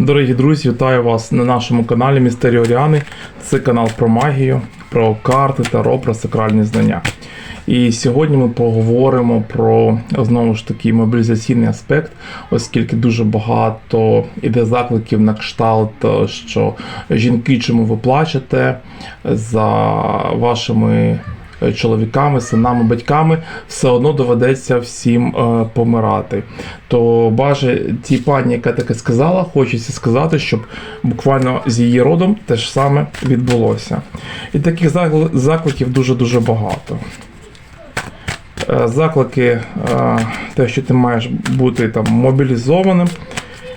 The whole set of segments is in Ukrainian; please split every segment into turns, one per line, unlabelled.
Дорогі друзі, вітаю вас на нашому каналі Містері Оріани. Це канал про магію, про карти, таро, про сакральні знання. І сьогодні ми поговоримо про знову ж таки мобілізаційний аспект, оскільки дуже багато іде закликів на кшталт, що жінки, чому ви плачете за вашими е, чоловіками, синами, батьками, все одно доведеться всім е, помирати. То баже тій пані, яка таке сказала, хочеться сказати, щоб буквально з її родом те ж саме відбулося. І таких закликів дуже-дуже багато. Е, Заклики, е, те, що ти маєш бути там мобілізованим,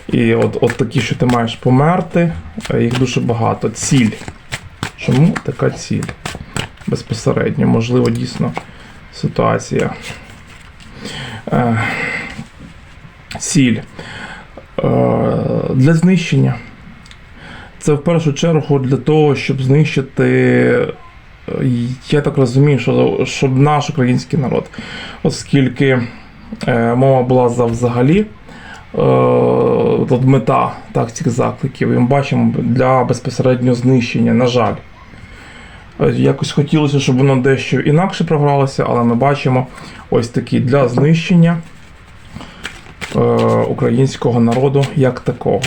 і от, от такі, що ти маєш померти, е, їх дуже багато. Ціль. Чому така ціль? Безпосередньо, можливо, дійсно ситуація. Е, Ціль Е, для знищення. Це в першу чергу для того, щоб знищити, е, я так розумію, що щоб наш український народ, оскільки мова була за взагалі. мета так, цих закликів, і ми бачимо для безпосереднього знищення, на жаль. Е, Якось хотілося, щоб воно дещо інакше програлося, але ми бачимо ось такі для знищення е, українського народу як такого.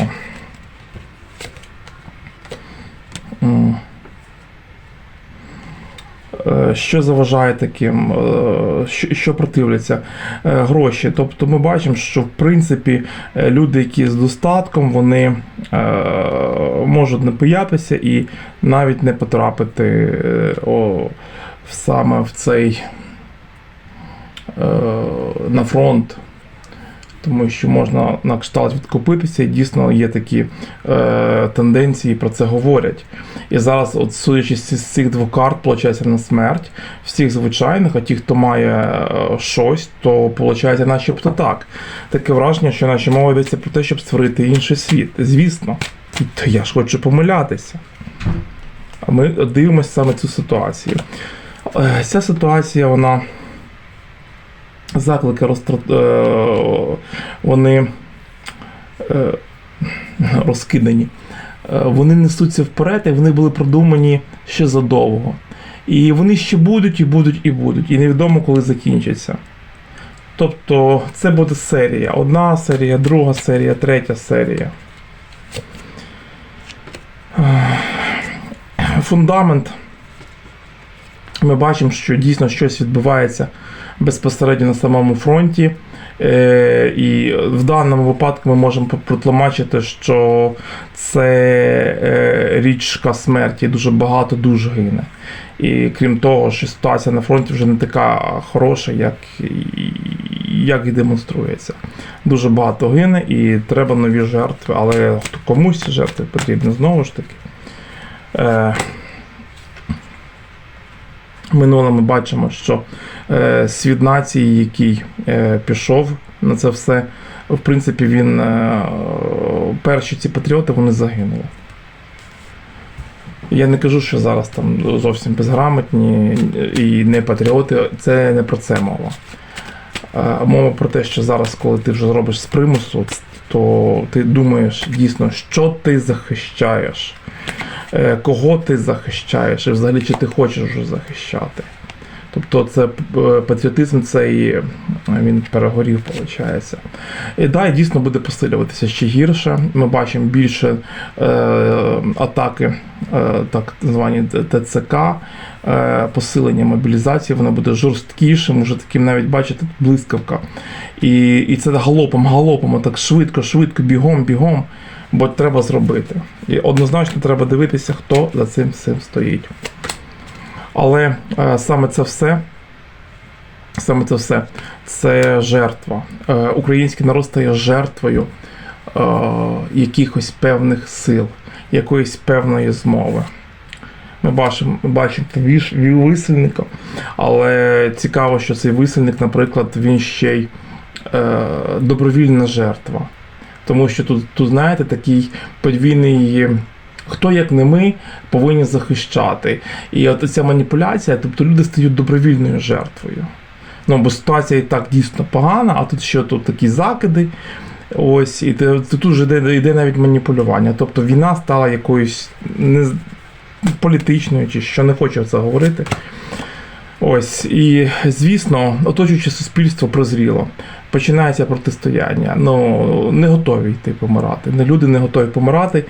М. Е, Що заважає таким, е, що, противляться? Е, Гроші. Тобто ми бачимо, що в принципі е, люди, які з достатком, вони е, можуть не боятися і навіть не потрапити е, саме в цей е, на фронт. Тому що можна на кшталт відкупитися, і дійсно є такі е, тенденції, про це говорять. І зараз, от судячи з цих двох карт, виходить на смерть всіх звичайних, а ті, хто має е, щось, то виходить начебто так. Таке враження, що наче мова йдеться про те, щоб створити інший світ. Звісно, то я ж хочу помилятися. А ми дивимося саме цю ситуацію. Е, Ця ситуація, вона заклики е, вони е, розкидані. Е, Вони несуться вперед, і вони були продумані ще задовго. І вони ще будуть, і будуть, і будуть. І невідомо, коли закінчаться. Тобто це буде серія. Одна серія, друга серія, третя серія. Фундамент. Ми бачимо, що дійсно щось відбувається безпосередньо на самому фронті. Е, і в даному випадку ми можемо протлумачити, що це е, річка смерті, дуже багато душ гине. І крім того, що ситуація на фронті вже не така хороша, як, як і демонструється. Дуже багато гине і треба нові жертви, але комусь жертви потрібні знову ж таки. Минуле ми бачимо, що е, світ нації, який е, пішов на це все, в принципі, він е, перші ці патріоти вони загинули. Я не кажу, що зараз там зовсім безграмотні і не патріоти, це не про це мова. Мова про те, що зараз, коли ти вже робиш з примусу, то ти думаєш дійсно, що ти захищаєш, кого ти захищаєш, і взагалі чи ти хочеш захищати. Тобто це е, патріотизм цей е, він перегорів, виходить. І далі дійсно буде посилюватися ще гірше. Ми бачимо більше е, атаки, е, так звані ТЦК, е, посилення мобілізації, воно буде жорсткішим, уже таким навіть бачите, блискавка. І, і це галопом, галопом, так швидко, швидко, бігом, бігом, бо треба зробити. І однозначно треба дивитися, хто за цим всім стоїть. Але е, саме це все. Саме це все це жертва. Е, український народ стає жертвою е, якихось певних сил, якоїсь певної змови. Ми бачимо, бачимо висельника, але цікаво, що цей висельник, наприклад, він ще й е, добровільна жертва. Тому що тут, тут знаєте, такий подвійний. Хто, як не ми, повинні захищати. І от ця маніпуляція, тобто люди стають добровільною жертвою. Ну, бо ситуація і так дійсно погана, а тут ще тут такі закиди. Ось, і тут вже йде, йде навіть маніпулювання. Тобто війна стала якоюсь не, політичною, чи що не хочу це говорити. Ось, і звісно, оточуюче суспільство прозріло. Починається протистояння. Ну, не готові йти помирати. Не люди не готові помирати,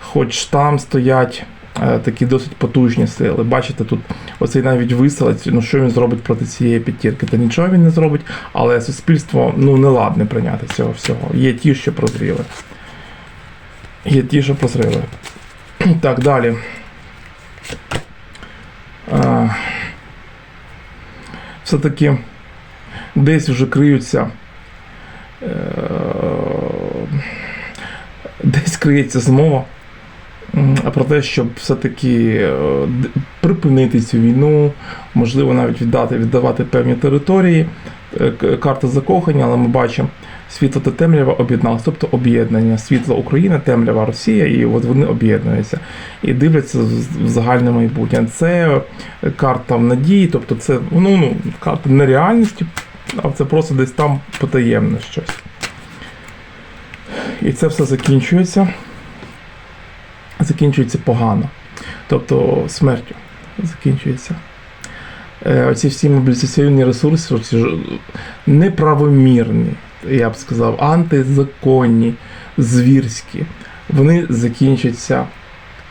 хоч там стоять е, такі досить потужні сили. Бачите, тут оцей навіть виселець, ну що він зробить проти цієї п'ятірки? Та нічого він не зробить, але суспільство ну, не ладне прийняти цього всього. Є ті, що прозріли. Є ті, що прозріли. Так, далі. Е, все-таки десь вже криються. Е, десь криється змова про те, щоб все-таки е, припинити цю війну, можливо, навіть віддати, віддавати певні території. карти Карта закохання, але ми бачимо, світло та темрява об'єдналися, тобто об'єднання. Світло Україна, темрява Росія, і от вони об'єднуються і дивляться в загальне майбутнє. Це карта в надії, тобто це ну, ну, карта нереальності, а це просто десь там потаємне щось. І це все закінчується. Закінчується погано. Тобто смертю закінчується. Е, Оці всі мобілізаційні ресурси, оці неправомірні, я б сказав, антизаконні, звірські, вони закінчаться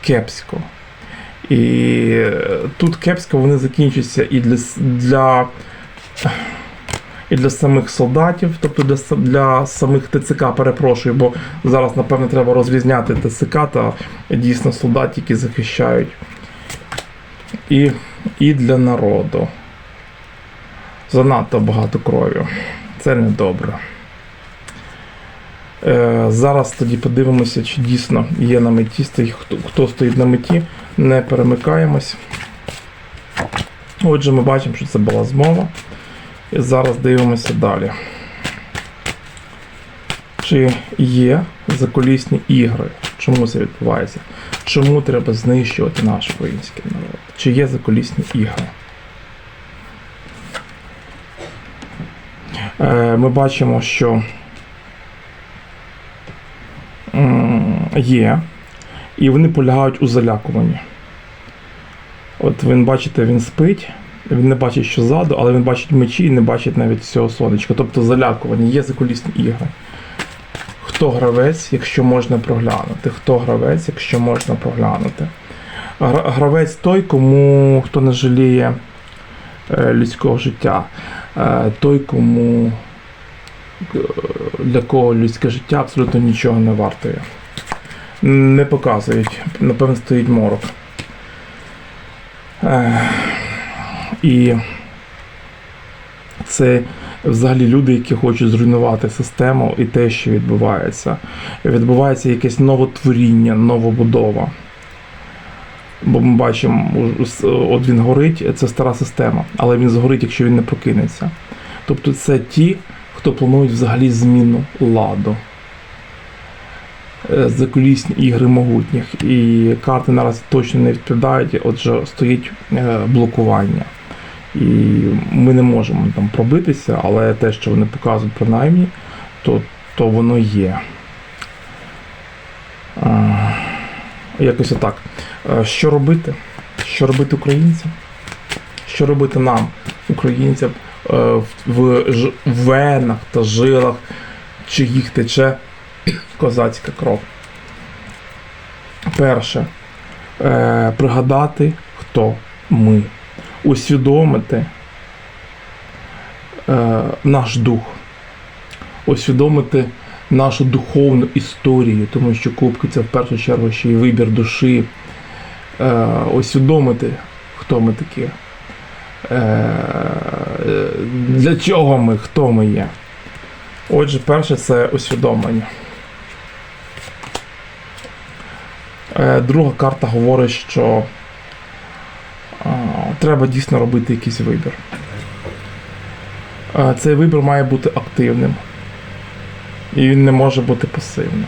кепсько. І е, тут кепсько вони закінчаться і для, для, і для самих солдатів, тобто для, для самих ТЦК, перепрошую, бо зараз, напевно, треба розрізняти ТЦК та дійсно солдатів, які захищають. І, і для народу. Занадто багато крові. Це недобре. Е, зараз тоді подивимося, чи дійсно є на меті, стоїть- хто, хто стоїть на меті, не перемикаємось. Отже, ми бачимо, що це була змова. І зараз дивимося далі. Чи є закулісні ігри? Чому це відбувається? Чому треба знищувати наш український народ? Чи є закулісні ігри? Е, Ми бачимо, що є, і вони полягають у залякуванні. От він, бачите, він спить, він не бачить, що ззаду, але він бачить мечі і не бачить навіть цього сонечка. Тобто залякування, є закулісні ігри. Хто гравець, якщо можна проглянути? Хто гравець, якщо можна проглянути? Гравець той, кому хто не жаліє е, людського життя, е, той, кому е, для кого людське життя абсолютно нічого не вартує. Не показують, напевно, стоїть морок. Е, І це взагалі люди, які хочуть зруйнувати систему і те, що відбувається. Відбувається якесь новотворіння, новобудова. Бо ми бачимо, от він горить, це стара система, але він згорить, якщо він не прокинеться. Тобто це ті, хто планують взагалі зміну ладу. Е, Закулісні ігри могутніх. І карти наразі точно не відповідають, отже, стоїть е, блокування. І ми не можемо там пробитися, але те, що вони показують принаймні, то, то воно є. А, якось отак. Е, Що робити? Що робити українцям? Що робити нам, українцям, е, в, в венах та жилах, чиїх тече козацька кров? Перше, е, пригадати, хто ми усвідомити е, наш дух, усвідомити нашу духовну історію, тому що кубки це в першу чергу ще й вибір душі, е, усвідомити, хто ми такі, е, для чого ми, хто ми є. Отже, перше це усвідомлення. Е, Друга карта говорить, що треба дійсно робити якийсь вибір. Цей вибір має бути активним. І він не може бути пасивним.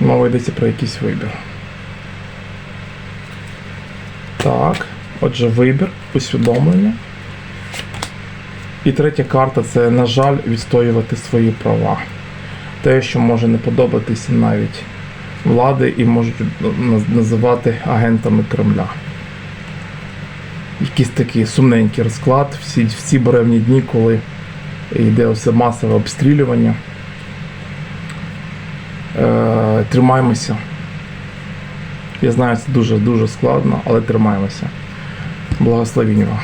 Мова йдеться про якийсь вибір. Так. Отже, вибір, усвідомлення І третя карта це, на жаль, відстоювати свої права. Те, що може не подобатися навіть влади і можуть називати агентами Кремля. Якийсь такий сумненький розклад. Всі, всі буревні дні, коли йде все масове обстрілювання. Е, тримаємося. Я знаю, це дуже-дуже складно, але тримаємося. Благословінь вам.